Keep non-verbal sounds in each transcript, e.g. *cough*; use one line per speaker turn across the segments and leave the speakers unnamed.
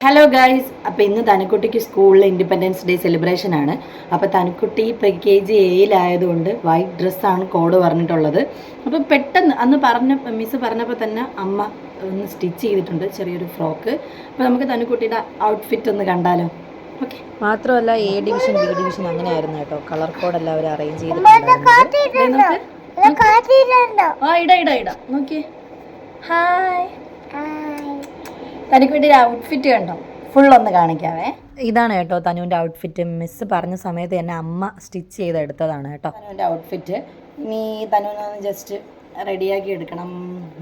Hello guys അപ്പോൾ ഇന്ന് തനുക്കുട്ടിക്ക് സ്കൂളിൽ ഇൻഡിപെൻഡൻസ് ഡേ സെലിബ്രേഷൻ ആണ്. അപ്പോൾ തനുക്കുട്ടി പ്രി കെ ജി എയിലായതുകൊണ്ട് വൈറ്റ് ഡ്രസ്സാണ് കോഡ് പറഞ്ഞിട്ടുള്ളത്. അപ്പോൾ പെട്ടെന്ന് അന്ന് പറഞ്ഞ മിസ് പറഞ്ഞപ്പോൾ തന്നെ അമ്മ ഒന്ന് സ്റ്റിച്ച് ചെയ്തിട്ടുണ്ട് ചെറിയൊരു ഫ്രോക്ക് അപ്പോൾ നമുക്ക് തനുക്കുട്ടിയുടെ ഔട്ട്ഫിറ്റ് ഒന്ന് കണ്ടാലോ? ഓക്കെ
മാത്രമല്ല എ ഡിവിഷൻ ബി ഡിവിഷൻ അങ്ങനെ ആയിരുന്നു കേട്ടോ കളർ കോഡ് എല്ലാവരും അറേഞ്ച് ചെയ്തിട്ടുണ്ട്
ആ ഇടാ ഇടാ ഇടാ. നോക്കിയേ. ഹായ് തനിക്കുട്ടിയുടെ ഔട്ട്ഫിറ്റ് കണ്ടോ? ഫുൾ ഒന്ന് കാണിക്കാവേ.
ഇതാണ് കേട്ടോ തനുവിന്റെ ഔട്ട്ഫിറ്റ് മിസ്സ് പറഞ്ഞ സമയത്ത് എന്നെ അമ്മ സ്റ്റിച്ച് ചെയ്തെടുത്തതാണ് കേട്ടോ.
തനുവിന്റെ ഔട്ട്ഫിറ്റ് ഇനി തനുവിനൊന്ന് ജസ്റ്റ് റെഡിയാക്കി എടുക്കണം.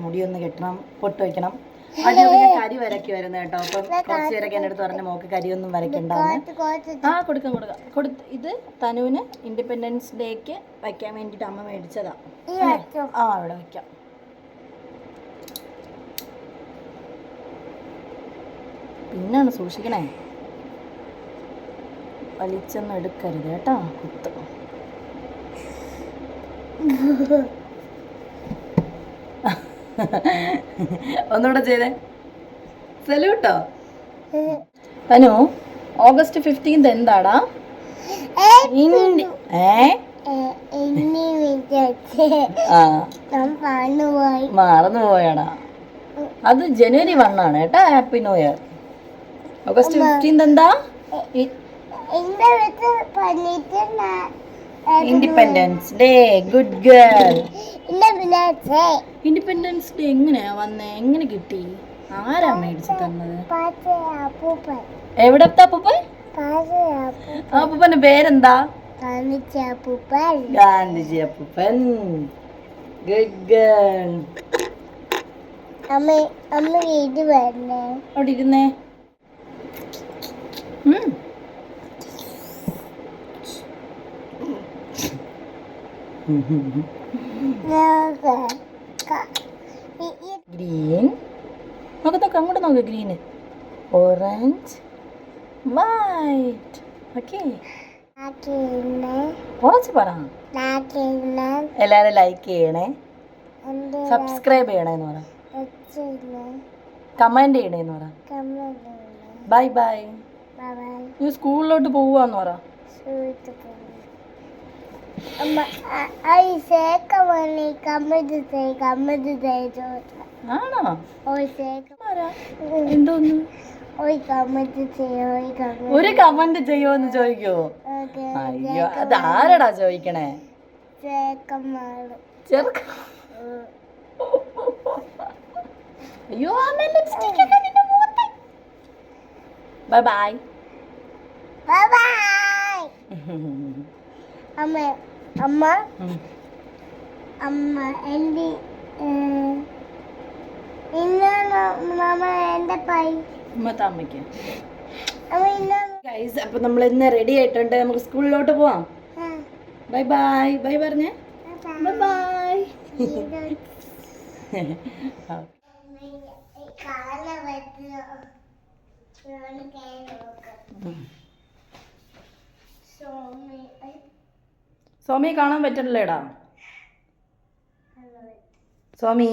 മുടി ഒന്ന് കെട്ടണം പൊട്ട് വെക്കണം. പിന്നെ കരി വരക്കി വരുന്നത് കേട്ടോ. അപ്പം കുറച്ച് പേരൊക്കെ എന്റെ അടുത്ത് പറഞ്ഞ മോക്ക് കരിയൊന്നും വരയ്ക്കണ്ടെന്ന്. ആ കൊടുക്കാം കൊടുക്കാം. കൊടുത്ത് ഇത് തനുവിന് ഇൻഡിപെൻഡൻസ് ഡേക്ക് വെക്കാൻ വേണ്ടിയിട്ട് അമ്മ മേടിച്ചതാ. ആ അവിടെ വയ്ക്കാം പിന്നാണ് സൂക്ഷിക്കണേ. വലിച്ചൊന്നും എടുക്കരുത് കേട്ടോ കുത്തു. ഒന്നുകൂടെ ചെയ്തേ. സല്യൂട്ടോ? തനു ഓഗസ്റ്റ് ഫിഫ്റ്റീൻത് എന്താടാ? മറന്നു പോയാടാ അത് ജനുവരി വണ്ണാണ് കേട്ടോ happy new year. August fifteen എന്താ independence day good girl independence day എങ്ങനെയാ വന്നേ? എങ്ങനെ കിട്ടി? ആരാ മേടിച്ചു തന്നത്? എവിടത്തെ അപ്പൂപ്പൻ? അപ്പൂപ്പന്റെ പേരെന്താ? ഗാന്ധിജി അപ്പൂപ്പൻ. ഗുഡ് ഗേൾ
അമ്മ അമ്മ ഇത് വരണേ.
അവിടെ ഇരുന്നേ. ഗ്രീൻ നോക്ക് നോക്ക് അങ്ങോട്ട് നോക്ക് ഗ്രീന് ഓറഞ്ച് വൈറ്റ് ഓക്കെ കുറച്ച് പറ. എല്ലാരും ലൈക്ക് ചെയ്യണേ. സബ്സ്ക്രൈബ് ചെയ്യണേന്ന് പറ. കമന്റ് ചെയ്യണേന്ന് പറ. ബൈ ബൈ നീ സ്കൂളിലോട്ട് പോവാന്ന് പറ. ഒരു കമന്റ് ചെയ്യോന്ന് ചോദിക്കോ? അയ്യോ അത് ആരടാ ചോദിക്കണേ? ചെറുക്ക അയ്യോ അമ്മ ലിപ്സ്റ്റിക് ഒക്കെ നിന്റെ മുഖത്ത് ബൈ ബൈ
ബൈ ബൈ അമ്മ അമ്മ അമ്മ എന്റെ ഇന്നാണ് മാമ എന്റെ പൈ
ഉമ്മ താമയ്ക്ക്
അമ്മ ഇന്നാണ്
ഗൈസ് അപ്പൊ നമ്മൾ ഇന്ന് റെഡി ആയിട്ടുണ്ട്. നമുക്ക് സ്കൂളിലോട്ട് പോവാം. ബൈ ബൈ ബൈ പറഞ്ഞേ. ബൈ ബൈ
സോമി
സ്വാമിയെ കാണാൻ പറ്റണില്ലേടാ സ്വാമി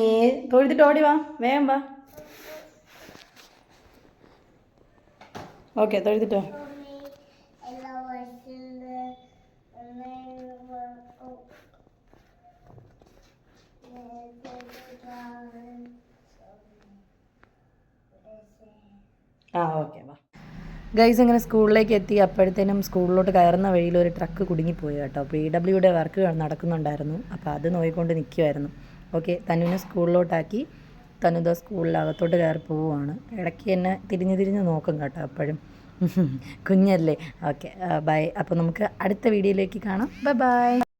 തൊഴുതിട്ട് ഓടി വാ വേഗം വാ. ഓക്കെ തൊഴുതിട്ടോ. ആ ഓക്കെ വാ.
ഗൈസ് ഇങ്ങനെ സ്കൂളിലേക്ക് എത്തി. അപ്പോഴത്തേനും സ്കൂളിലോട്ട് കയറുന്ന വഴിയിൽ ഒരു ട്രക്ക് കുടുങ്ങിപ്പോയി കേട്ടോ. പി ഡബ്ല്യുടെ വർക്ക് നടക്കുന്നുണ്ടായിരുന്നു. അപ്പോൾ അത് നോയിക്കൊണ്ട് നിൽക്കുമായിരുന്നു ഓക്കെ തനുവിനെ സ്കൂളിലോട്ടാക്കി. തനുദ സ്കൂളിലകത്തോട്ട് കയറി പോവുകയാണ് ഇടയ്ക്ക് എന്നെ തിരിഞ്ഞ് തിരിഞ്ഞ് നോക്കും കേട്ടോ അപ്പോഴും. *laughs* കുഞ്ഞല്ലേ. ഓക്കെ ബൈ അപ്പോൾ നമുക്ക് അടുത്ത വീഡിയോയിലേക്ക് കാണാം. Bye bye